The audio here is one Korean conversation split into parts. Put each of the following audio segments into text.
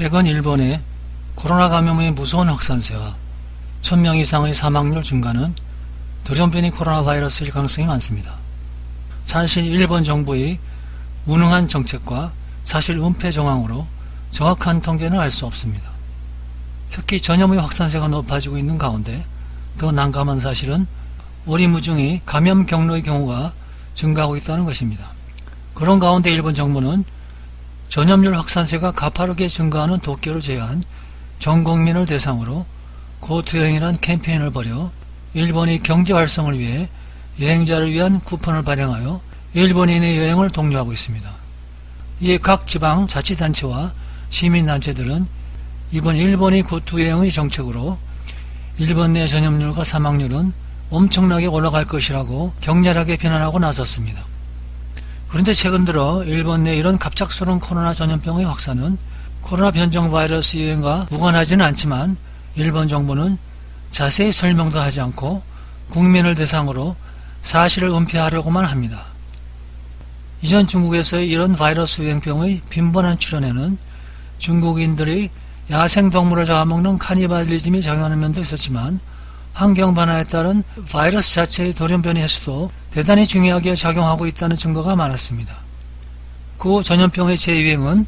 최근 일본의 코로나 감염의 무서운 확산세와 1000명 이상의 사망률 증가는 돌연변이 코로나 바이러스일 가능성이 많습니다. 사실 일본 정부의 무능한 정책과 사실 은폐 정황으로 정확한 통계는 알 수 없습니다. 특히 전염의 확산세가 높아지고 있는 가운데 더 난감한 사실은 오리무중의 감염 경로의 경우가 증가하고 있다는 것입니다. 그런 가운데 일본 정부는 전염률 확산세가 가파르게 증가하는 도쿄를 제외한 전 국민을 대상으로 고투여행이란 캠페인을 벌여 일본의 경제 활성을 위해 여행자를 위한 쿠폰을 발행하여 일본인의 여행을 독려하고 있습니다. 이에 각 지방 자치단체와 시민단체들은 이번 일본의 고투여행의 정책으로 일본 내 전염률과 사망률은 엄청나게 올라갈 것이라고 격렬하게 비난하고 나섰습니다. 그런데 최근 들어 일본 내 이런 갑작스러운 코로나 전염병의 확산은 코로나 변종 바이러스 유행과 무관하지는 않지만 일본 정부는 자세히 설명도 하지 않고 국민을 대상으로 사실을 은폐하려고만 합니다. 이전 중국에서의 이런 바이러스 유행병의 빈번한 출현에는 중국인들이 야생동물을 잡아먹는 카니발리즘이 작용하는 면도 있었지만 환경 변화에 따른 바이러스 자체의 돌연변이 횟수도 대단히 중요하게 작용하고 있다는 증거가 많았습니다. 그 전염병의 재유행은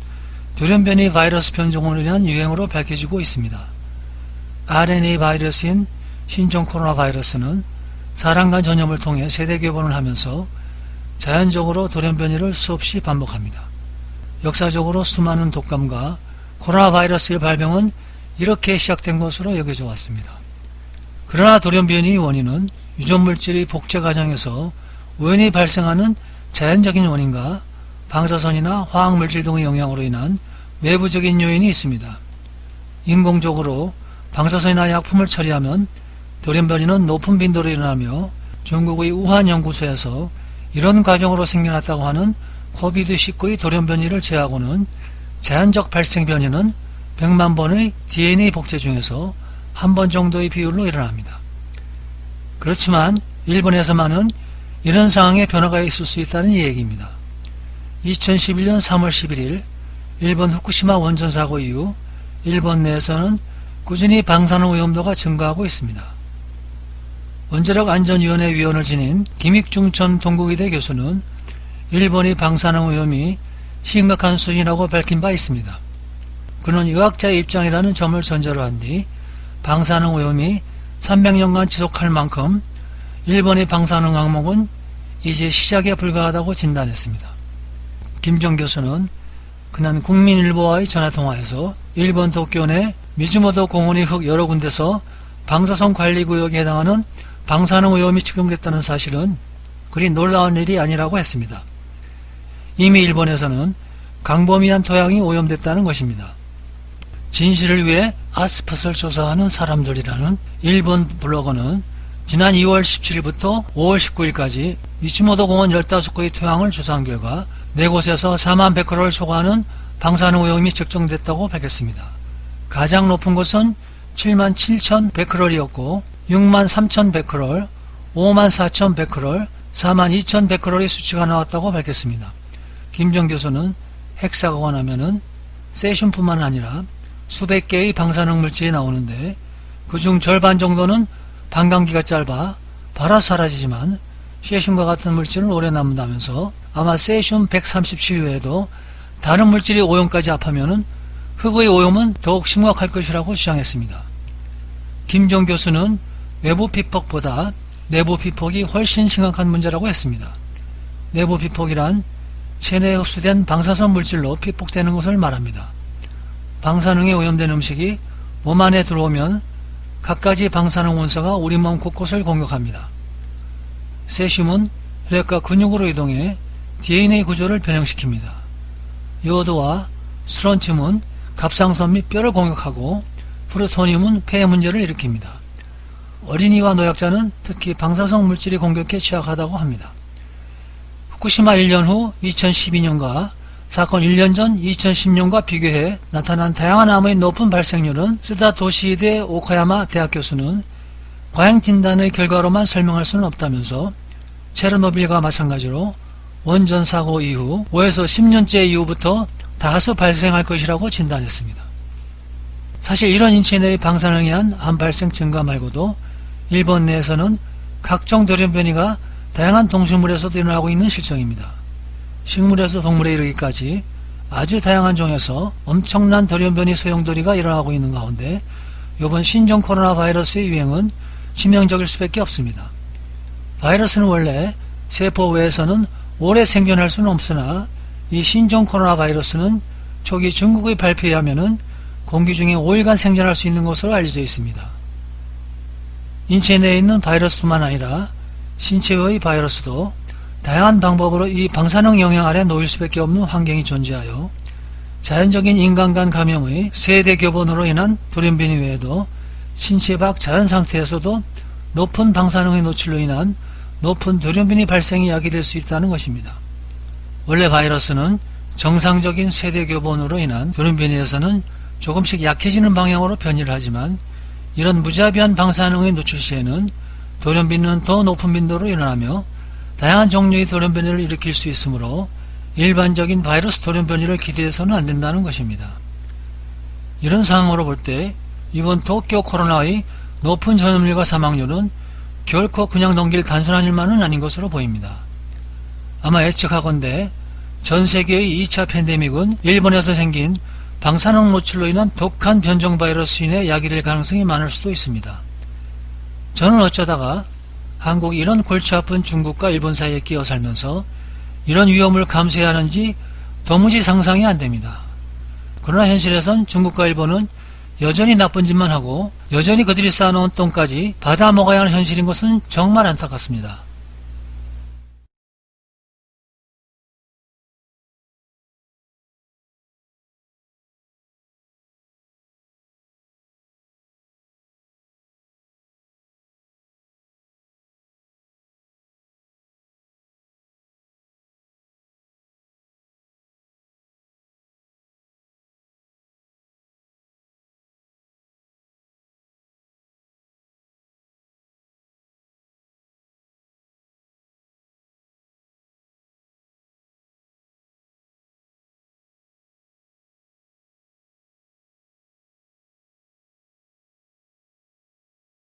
돌연변이 바이러스 변종으로 인한 유행으로 밝혀지고 있습니다. RNA 바이러스인 신종 코로나 바이러스는 사람 간 전염을 통해 세대 교본을 하면서 자연적으로 돌연변이를 수없이 반복합니다. 역사적으로 수많은 독감과 코로나 바이러스의 발병은 이렇게 시작된 것으로 여겨져 왔습니다. 그러나 돌연변이의 원인은 유전물질의 복제 과정에서 우연히 발생하는 자연적인 원인과 방사선이나 화학물질 등의 영향으로 인한 외부적인 요인이 있습니다. 인공적으로 방사선이나 약품을 처리하면 돌연변이는 높은 빈도로 일어나며 중국의 우한 연구소에서 이런 과정으로 생겨났다고 하는 코비드19의 돌연변이를 제하고는 자연적 발생 변이는 100만 번의 DNA 복제 중에서 한 번 정도의 비율로 일어납니다. 그렇지만 일본에서만은 이런 상황에 변화가 있을 수 있다는 얘기입니다. 2011년 3월 11일 일본 후쿠시마 원전 사고 이후 일본 내에서는 꾸준히 방사능 오염도가 증가하고 있습니다. 원자력 안전위원회 위원을 지닌 김익중 전 동국의대 교수는 일본의 방사능 오염이 심각한 수준이라고 밝힌 바 있습니다. 그는 의학자의 입장이라는 점을 전제로 한 뒤 방사능 오염이 300년간 지속할 만큼 일본의 방사능 항목은 이제 시작에 불과하다고 진단했습니다. 김정 교수는 그는 국민일보와의 전화통화에서 일본 도쿄 내 미즈모도 공원의 흙 여러 군데서 방사선 관리구역에 해당하는 방사능 오염이 측정됐다는 사실은 그리 놀라운 일이 아니라고 했습니다. 이미 일본에서는 강범위한 토양이 오염됐다는 것입니다. 진실을 위해 아스팟을 조사하는 사람들이라는 일본 블로거는 지난 2월 17일부터 5월 19일까지 미츠모도 공원 15곳의 토양을 조사한 결과 4곳에서 4만 베크로를 초과하는 방사능 오염이 측정됐다고 밝혔습니다. 가장 높은 곳은 7만 7천 베크럴이었고 6만 3천 베크럴, 5만 4천 베크럴, 4만 2천 베크럴의 수치가 나왔다고 밝혔습니다. 김정 교수는 핵사고가 나면은 세슘뿐만 아니라 수백 개의 방사능 물질이 나오는데 그중 절반 정도는 반감기가 짧아 바로 사라지지만 세슘과 같은 물질은 오래 남는다면서 아마 세슘 137 외에도 다른 물질이 오염까지 합하면은 흙의 오염은 더욱 심각할 것이라고 주장했습니다. 김정 교수는 외부 피폭보다 내부 피폭이 훨씬 심각한 문제라고 했습니다. 내부 피폭이란 체내에 흡수된 방사선 물질로 피폭되는 것을 말합니다. 방사능에 오염된 음식이 몸 안에 들어오면 갖가지 방사능 원소가 우리 몸 곳곳을 공격합니다. 세슘은 혈액과 근육으로 이동해 DNA 구조를 변형시킵니다. 요오드와 스론튬은 갑상선 및 뼈를 공격하고 프루토늄은 폐 문제를 일으킵니다. 어린이와 노약자는 특히 방사성 물질이 공격에 취약하다고 합니다. 후쿠시마 1년 후 2012년과 사건 1년 전 2010년과 비교해 나타난 다양한 암의 높은 발생률은 스다 도시대 오카야마 대학 교수는 과잉 진단의 결과로만 설명할 수는 없다면서 체르노빌과 마찬가지로 원전 사고 이후 5에서 10년째 이후부터 다수 발생할 것이라고 진단했습니다. 사실 이런 인체 내의 방사능에 의한 암 발생 증가 말고도 일본 내에서는 각종 돌연 변이가 다양한 동식물에서도 일어나고 있는 실정입니다. 식물에서 동물에 이르기까지 아주 다양한 종에서 엄청난 돌연변이 소용돌이가 일어나고 있는 가운데 이번 신종 코로나 바이러스의 유행은 치명적일 수밖에 없습니다. 바이러스는 원래 세포 외에서는 오래 생존할 수는 없으나 이 신종 코로나 바이러스는 초기 중국의 발표에 의하면 공기 중에 5일간 생존할 수 있는 것으로 알려져 있습니다. 인체 내에 있는 바이러스뿐만 아니라 신체의 바이러스도 다양한 방법으로 이 방사능 영향 아래 놓일 수밖에 없는 환경이 존재하여 자연적인 인간 간 감염의 세대 교본으로 인한 돌연변이 외에도 신체 밖 자연 상태에서도 높은 방사능의 노출로 인한 높은 돌연변이 발생이 야기될 수 있다는 것입니다. 원래 바이러스는 정상적인 세대 교본으로 인한 돌연변이에서는 조금씩 약해지는 방향으로 변이를 하지만 이런 무자비한 방사능의 노출 시에는 돌연변이는 더 높은 빈도로 일어나며 다양한 종류의 돌연변이를 일으킬 수 있으므로 일반적인 바이러스 돌연변이를 기대해서는 안 된다는 것입니다. 이런 상황으로 볼 때 이번 도쿄 코로나의 높은 전염률과 사망률은 결코 그냥 넘길 단순한 일만은 아닌 것으로 보입니다. 아마 예측하건대 전 세계의 2차 팬데믹은 일본에서 생긴 방사능 노출로 인한 독한 변종 바이러스인에 야기될 가능성이 많을 수도 있습니다. 저는 어쩌다가 한국이 이런 골치 아픈 중국과 일본 사이에 끼어 살면서 이런 위험을 감수해야 하는지 도무지 상상이 안 됩니다. 그러나 현실에선 중국과 일본은 여전히 나쁜 짓만 하고 여전히 그들이 쌓아놓은 똥까지 받아 먹어야 하는 현실인 것은 정말 안타깝습니다.